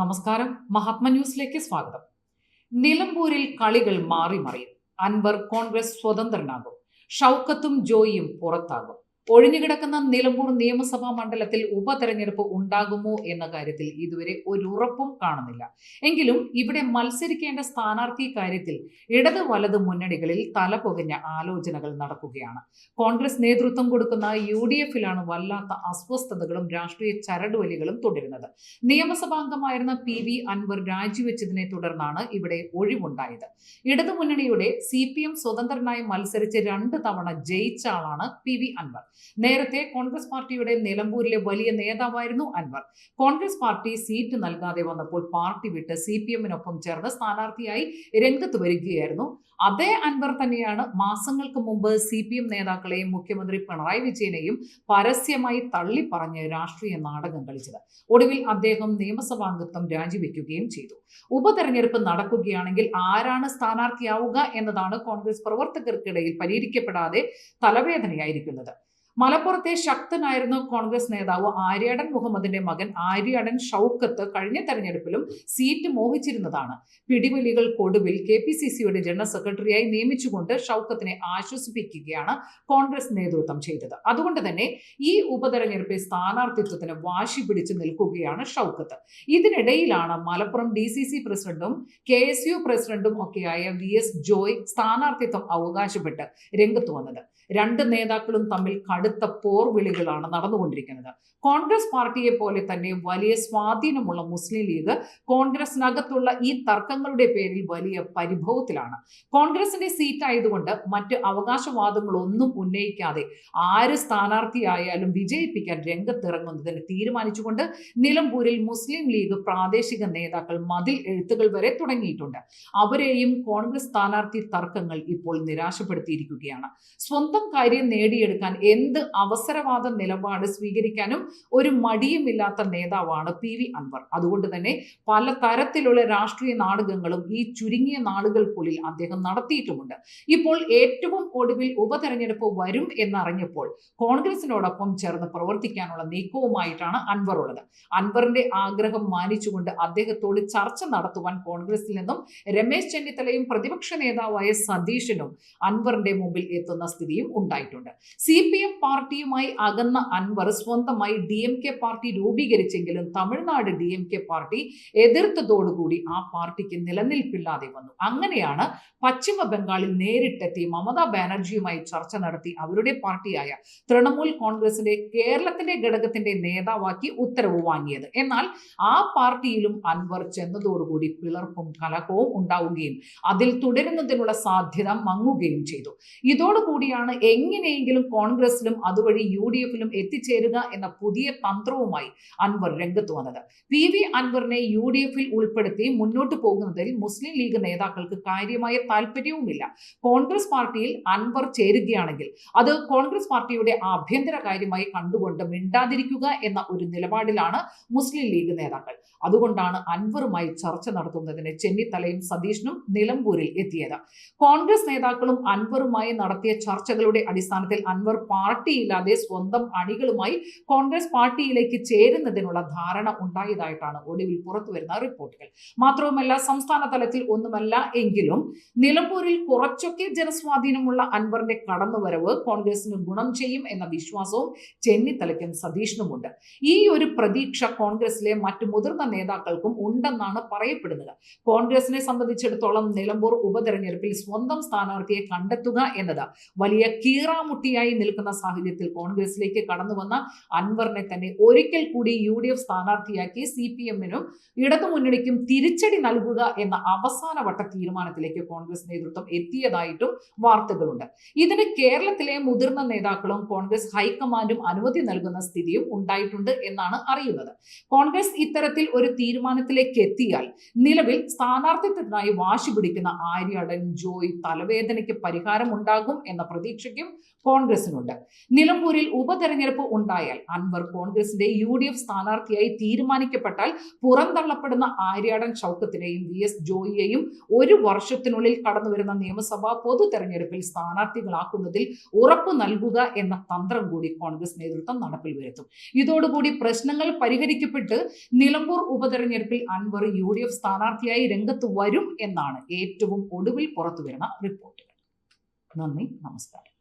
നമസ്കാരം. മഹാത്മ ന്യൂസിലേക്ക് സ്വാഗതം. നിലമ്പൂരിൽ കളികൾ മാറി മറിയും. അൻവർ കോൺഗ്രസ് സ്വതന്ത്രനാകും. ഷൗക്കത്തും ജോയിയും പുറത്താകും. ഒഴിഞ്ഞുകിടക്കുന്ന നിലമ്പൂർ നിയമസഭാ മണ്ഡലത്തിൽ ഉപതെരഞ്ഞെടുപ്പ് ഉണ്ടാകുമോ എന്ന കാര്യത്തിൽ ഇതുവരെ ഒരു ഉറപ്പും കാണുന്നില്ല. എങ്കിലും ഇവിടെ മത്സരിക്കേണ്ട സ്ഥാനാർത്ഥി കാര്യത്തിൽ ഇടത് വലത് മുന്നണികളിൽ തലപൊകഞ്ഞ ആലോചനകൾ നടക്കുകയാണ്. കോൺഗ്രസ് നേതൃത്വം കൊടുക്കുന്ന യു ഡി എഫിലാണ് വല്ലാത്ത അസ്വസ്ഥതകളും രാഷ്ട്രീയ ചരടുവലികളും തുടരുന്നത്. നിയമസഭാംഗമായിരുന്ന പി വി അൻവർ രാജിവെച്ചതിനെ തുടർന്നാണ് ഇവിടെ ഒഴിവുണ്ടായത്. ഇടതുമുന്നണിയുടെ സി പി എം സ്വതന്ത്രനായി മത്സരിച്ച് രണ്ട് തവണ ജയിച്ച ആളാണ് പി വി അൻവർ. നേരത്തെ കോൺഗ്രസ് പാർട്ടിയുടെ നിലമ്പൂരിലെ വലിയ നേതാവായിരുന്നു അൻവർ. കോൺഗ്രസ് പാർട്ടി സീറ്റ് നൽകാതെ വന്നപ്പോൾ പാർട്ടി വിട്ട് സി പി എമ്മിനൊപ്പം ചേർന്ന് സ്ഥാനാർത്ഥിയായി രംഗത്ത് വരികയായിരുന്നു. അതേ അൻവർ തന്നെയാണ് മാസങ്ങൾക്ക് മുമ്പ് സി പി എം നേതാക്കളെയും മുഖ്യമന്ത്രി പിണറായി വിജയനെയും പരസ്യമായി തള്ളിപ്പറഞ്ഞ് രാഷ്ട്രീയ നാടകം കളിച്ചത്. ഒടുവിൽ അദ്ദേഹം നിയമസഭാംഗത്വം രാജിവെക്കുകയും ചെയ്തു. ഉപതെരഞ്ഞെടുപ്പ് നടക്കുകയാണെങ്കിൽ ആരാണ് സ്ഥാനാർത്ഥിയാവുക എന്നതാണ് കോൺഗ്രസ് പ്രവർത്തകർക്കിടയിൽ പരിഹരിക്കപ്പെടാതെ തലവേദനയായിരിക്കുന്നത്. മലപ്പുറത്തെ ശക്തനായിരുന്ന കോൺഗ്രസ് നേതാവ് ആര്യാടൻ മുഹമ്മദിന്റെ മകൻ ആര്യാടൻ ഷൗക്കത്ത് കഴിഞ്ഞ തെരഞ്ഞെടുപ്പിലും സീറ്റ് മോഹിച്ചിരുന്നതാണ്. പിടിവലികൾക്കൊടുവിൽ കെ പി സി സിയുടെ ജനറൽ സെക്രട്ടറിയായി നിയമിച്ചുകൊണ്ട് ഷൗക്കത്തിനെ ആശ്വസിപ്പിക്കുകയാണ് കോൺഗ്രസ് നേതൃത്വം ചെയ്തത്. അതുകൊണ്ട് തന്നെ ഈ ഉപതെരഞ്ഞെടുപ്പിൽ സ്ഥാനാർത്ഥിത്വത്തിന് വാശി പിടിച്ചു നിൽക്കുകയാണ് ഷൗക്കത്ത്. ഇതിനിടയിലാണ് മലപ്പുറം ഡി സി സി പ്രസിഡന്റും കെ എസ് യു പ്രസിഡന്റും ഒക്കെയായ വി എസ് ജോയ് സ്ഥാനാർത്ഥിത്വം അവകാശപ്പെട്ട് രംഗത്ത് വന്നത്. രണ്ട് നേതാക്കളും തമ്മിൽ കടുത്ത പോർവിളികളാണ് നടന്നുകൊണ്ടിരിക്കുന്നത്. കോൺഗ്രസ് പാർട്ടിയെ പോലെ തന്നെ വലിയ സ്വാധീനമുള്ള മുസ്ലിം ലീഗ് കോൺഗ്രസിനകത്തുള്ള ഈ തർക്കങ്ങളുടെ പേരിൽ വലിയ പരിഭവത്തിലാണ്. കോൺഗ്രസിന്റെ സീറ്റ് ആയതുകൊണ്ട് മറ്റ് അവകാശവാദങ്ങളൊന്നും ഉന്നയിക്കാതെ ആര് സ്ഥാനാർത്ഥിയായാലും വിജയിപ്പിക്കാൻ രംഗത്തിറങ്ങുന്നതിന് തീരുമാനിച്ചുകൊണ്ട് നിലമ്പൂരിൽ മുസ്ലിം ലീഗ് പ്രാദേശിക നേതാക്കൾ മതിൽ എഴുത്തുകൾ വരെ തുടങ്ങിയിട്ടുണ്ട്. അവരെയും കോൺഗ്രസ് സ്ഥാനാർത്ഥി തർക്കങ്ങൾ ഇപ്പോൾ നിരാശപ്പെടുത്തിയിരിക്കുകയാണ്. സ്വന്തം കാര്യം നേടിയെടുക്കാൻ എന്ത് അവസരവാദ നിലപാട് സ്വീകരിക്കാനും ഒരു മടിയുമില്ലാത്ത നേതാവാണ് പി വി അൻവർ. അതുകൊണ്ട് തന്നെ പല തരത്തിലുള്ള രാഷ്ട്രീയ നാടകങ്ങളും ഈ ചുരുങ്ങിയ നാളുകൾക്കുള്ളിൽ അദ്ദേഹം നടത്തിയിട്ടുമുണ്ട്. ഇപ്പോൾ ഏറ്റവും ഒടുവിൽ ഉപതെരഞ്ഞെടുപ്പ് വരും എന്നറിഞ്ഞപ്പോൾ കോൺഗ്രസിനോടൊപ്പം ചേർന്ന് പ്രവർത്തിക്കാനുള്ള നീക്കവുമായിട്ടാണ് അൻവർ ഉള്ളത്. അൻവറിന്റെ ആഗ്രഹം മാനിച്ചുകൊണ്ട് അദ്ദേഹത്തോട് ചർച്ച നടത്തുവാൻ കോൺഗ്രസിൽ നിന്നും രമേശ് ചെന്നിത്തലയും പ്രതിപക്ഷ നേതാവായ സതീശനും അൻവറിന്റെ മുമ്പിൽ എത്തുന്ന സ്ഥിതിയും ഉണ്ടായിട്ടുണ്ട്. സി പി എം പാർട്ടിയുമായി അകന്ന അൻവർ സ്വന്തമായി D M K party രൂപീകരിച്ചെങ്കിലും Tamil Nadu D M K party എതിർത്തതോടുകൂടി ആ പാർട്ടിക്ക് നിലനിൽപ്പില്ലാതെ വന്നു. അങ്ങനെയാണ് പശ്ചിമ ബംഗാളിൽ നേരിട്ടെത്തി മമതാ ബാനർജിയുമായി ചർച്ച നടത്തി അവരുടെ പാർട്ടിയായ തൃണമൂൽ കോൺഗ്രസിന്റെ കേരളത്തിന്റെ ഘടകത്തിന്റെ നേതാവാക്കി ഉത്തരവ് വാങ്ങിയത്. എന്നാൽ ആ പാർട്ടിയിലും അൻവർ ചെന്നതോടുകൂടി പിളർപ്പും കലഹവും ഉണ്ടാവുകയും അതിൽ തുടരുന്നതിനുള്ള സാധ്യത മങ്ങുകയും ചെയ്തു. ഇതോടുകൂടിയാണ് എങ്ങനെയെങ്കിലും കോൺഗ്രസിലും അതുവഴി യു ഡി എഫിലും എത്തിച്ചേരുക എന്ന പുതിയ തന്ത്രവുമായി അൻവർ രംഗത്ത് വന്നത്. പി വി അൻവറിനെ യു ഡി എഫിൽ ഉൾപ്പെടുത്തി മുന്നോട്ട് പോകുന്നതിൽ മുസ്ലിം ലീഗ് നേതാക്കൾക്ക് കാര്യമായ താല്പര്യവുമില്ല കോൺഗ്രസ് പാർട്ടിയിൽ അൻവർ ചേരുകയാണെങ്കിൽ അത് കോൺഗ്രസ് പാർട്ടിയുടെ ആഭ്യന്തര കാര്യമായി കണ്ടുകൊണ്ട് മിണ്ടാതിരിക്കുക എന്ന ഒരു നിലപാടിലാണ് മുസ്ലിം ലീഗ് നേതാക്കൾ. അതുകൊണ്ടാണ് അൻവറുമായി ചർച്ച നടത്തുന്നതിന് ചെന്നിത്തലയും സതീഷിനും നിലമ്പൂരിൽ എത്തിയത്. കോൺഗ്രസ് നേതാക്കളും അൻവറുമായി നടത്തിയ ചർച്ചകളുടെ അടിസ്ഥാനത്തിൽ അൻവർ പാർട്ടിയില്ലാതെ സ്വന്തം അണികളുമായി കോൺഗ്രസ് പാർട്ടിയിലേക്ക് ചേരുന്നതിനുള്ള ധാരണ ഉണ്ടായതായിട്ടാണ് ഒടുവിൽ പുറത്തു വരുന്ന റിപ്പോർട്ടുകൾ. മാത്രവുമല്ല സംസ്ഥാന തലത്തിൽ ഒന്നുമല്ല എങ്കിലും നിലമ്പൂരിൽ കുറച്ചൊക്കെ ജനസ്വാധീനമുള്ള അൻവറിന്റെ കടന്നുവരവ് കോൺഗ്രസിന് ഗുണം ചെയ്യും എന്ന വിശ്വാസവും ചെന്നിത്തലയ്ക്കും സതീഷിനുമുണ്ട്. ഈ ഒരു പ്രതീക്ഷ കോൺഗ്രസിലെ മറ്റു മുതിർന്ന നേതാക്കൾക്കും ഉണ്ടെന്നാണ് പറയപ്പെടുന്നത്. കോൺഗ്രസിനെ സംബന്ധിച്ചിടത്തോളം നിലമ്പൂർ ഉപതെരഞ്ഞെടുപ്പിൽ സ്വന്തം സ്ഥാനാർത്ഥിയെ കണ്ടെത്തുക എന്നത് വലിയ കീറാമുട്ടിയായി നിൽക്കുന്ന സാഹചര്യത്തിൽ കോൺഗ്രസിലേക്ക് കടന്നു വന്ന അൻവറിനെ തന്നെ ഒരിക്കൽ കൂടി യു ഡി എഫ് സ്ഥാനാർത്ഥിയാക്കി സി പി എമ്മിനും ഇടതുമുന്നണിക്കും തിരിച്ചടി നൽകുക എന്ന അവസാനവട്ട തീരുമാനത്തിലേക്ക് കോൺഗ്രസ് നേതൃത്വം എത്തിയതായിട്ടും വാർത്തകളുണ്ട്. ഇതിന് കേരളത്തിലെ മുതിർന്ന നേതാക്കളും കോൺഗ്രസ് ഹൈക്കമാൻഡും അനുമതി നൽകുന്ന സ്ഥിതിയും ഉണ്ടായിട്ടുണ്ട് എന്നാണ് അറിയുന്നത്. കോൺഗ്രസ് ഇത്തരത്തിൽ ഒരു തീരുമാനത്തിലേക്ക് എത്തിയാൽ നിലവിൽ സ്ഥാനാർത്ഥിത്വത്തിനായി വാശി പിടിക്കുന്ന ആര്യാടൻ ജോയ് തലവേദനയ്ക്ക് പരിഹാരം ഉണ്ടാകും എന്ന പ്രതീക്ഷയ്ക്കും കോൺഗ്രസിനുണ്ട്. നിലമ്പൂരിൽ ഉപതെരഞ്ഞെടുപ്പ് ഉണ്ടായാൽ അൻവർ കോൺഗ്രസിന്റെ യു ഡി എഫ് സ്ഥാനാർത്ഥിയായി തീരുമാനിക്കപ്പെട്ടാൽ പുറന്തള്ളപ്പെടുന്ന ആര്യാടൻ ചൌക്കത്തിനെയും വി എസ് ജോയിയെയും ഒരു വർഷത്തിനുള്ളിൽ കടന്നുവരുന്ന നിയമസഭാ പൊതു തെരഞ്ഞെടുപ്പിൽ സ്ഥാനാർത്ഥികളാക്കുന്നതിൽ ഉറപ്പു നൽകുക എന്ന തന്ത്രം കൂടി കോൺഗ്രസ് നേതൃത്വം നടപ്പിൽ വരുത്തും. ഇതോടുകൂടി പ്രശ്നങ്ങൾ പരിഹരിക്കപ്പെട്ട് നിലമ്പൂർ ഉപതെരഞ്ഞെടുപ്പിൽ അൻവർ യു ഡി എഫ് സ്ഥാനാർത്ഥിയായി രംഗത്ത് വരും എന്നാണ് ഏറ്റവും ഒടുവിൽ പുറത്തുവരുന്ന റിപ്പോർട്ടുകൾ. നന്ദി നമസ്കാരം.